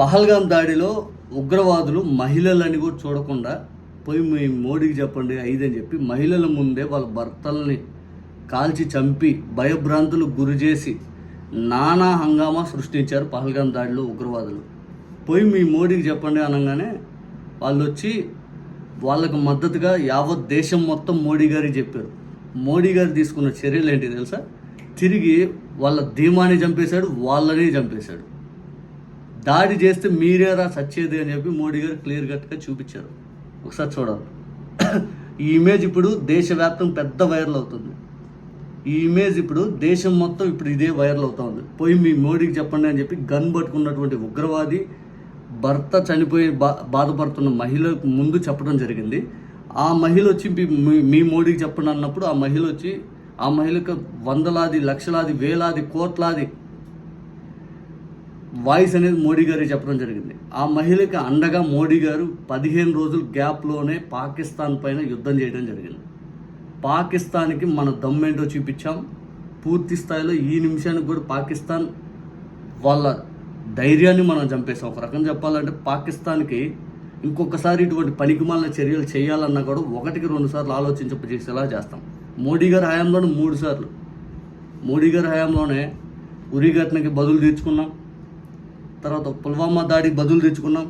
పహల్గాం దాడిలో ఉగ్రవాదులు మహిళలని కూడా చూడకుండా పోయి మీ మోడీకి చెప్పండి ఐదని చెప్పి మహిళల ముందే వాళ్ళ భర్తల్ని కాల్చి చంపి భయభ్రాంతులు గురి చేసి నానా హంగామా సృష్టించారు పహల్గాం దాడిలో ఉగ్రవాదులు. పోయి మీ మోడీకి చెప్పండి అనగానే వాళ్ళు వచ్చి వాళ్ళకు మద్దతుగా యావత్ దేశం మొత్తం మోడీ గారికి చెప్పారు. మోడీ గారు తీసుకున్న చర్యలు ఏంటి తెలుసా? తిరిగి వాళ్ళ ధీమాని చంపేశాడు వాళ్ళని చంపేశాడు. దాడి చేస్తే మీరేరా సచ్చేది అని చెప్పి మోడీ గారు క్లియర్ కట్గా చూపించారు. ఒకసారి చూడాలి. ఈ ఇమేజ్ ఇప్పుడు దేశవ్యాప్తం పెద్ద వైరల్ అవుతుంది. ఈ ఇమేజ్ ఇప్పుడు దేశం మొత్తం ఇప్పుడు ఇదే వైరల్ అవుతా ఉంది. పోయి మీ మోడీకి చెప్పండి అని చెప్పి గన్ పట్టుకున్నటువంటి ఉగ్రవాది భర్త చనిపోయి బా బాధపడుతున్న మహిళకు ముందు చెప్పడం జరిగింది. ఆ మహిళ వచ్చి మీ- మీ- మీ మోడీకి చెప్పండి అన్నప్పుడు ఆ మహిళ వచ్చి ఆ మహిళకు వందలాది లక్షలాది వేలాది కోట్లాది వాయిస్ అనేది మోడీ గారే చెప్పడం జరిగింది. ఆ మహిళకి అండగా మోడీ గారు పదిహేను రోజుల గ్యాప్లోనే పాకిస్తాన్ పైన యుద్ధం చేయడం జరిగింది. పాకిస్తాన్కి మన దమ్మేంటో చూపించాం. పూర్తి స్థాయిలో ఈ నిమిషానికి కూడా పాకిస్తాన్ వాళ్ళ ధైర్యాన్ని మనం చంపేసాం ఒక రకం చెప్పాలంటే పాకిస్తాన్కి ఇంకొకసారి ఇటువంటి పనికిమాలిన చర్యలు చేయాలన్నా కూడా ఒకటికి రెండు సార్లు ఆలోచించచేసేలా చేస్తాం. మోడీ గారి హయాంలోనే మూడు సార్లు. మోడీ గారి హయాంలోనే ఉరి ఘటనకి బదులు తీర్చుకున్నాం. తర్వాత పుల్వామా దాడికి బదులు తెచ్చుకున్నాం.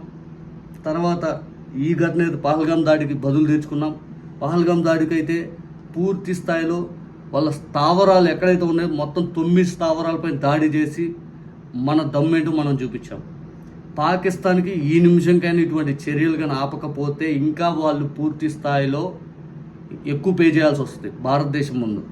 తర్వాత ఈ ఘటన అయితే పహల్గాం దాడికి బదులు తెచ్చుకున్నాం. పహల్గాం దాడికి అయితే పూర్తి స్థాయిలో వాళ్ళ స్థావరాలు ఎక్కడైతే ఉన్నాయో మొత్తం తొమ్మిది స్థావరాలపై దాడి చేసి మన దమ్మేంటో మనం చూపించాం. పాకిస్తాన్కి ఈ నిమిషంకైనా ఇటువంటి చర్యలు కానీ ఆపకపోతే ఇంకా వాళ్ళు పూర్తి స్థాయిలో ఎక్కువ పే చేయాల్సి వస్తుంది. భారతదేశం ముందు.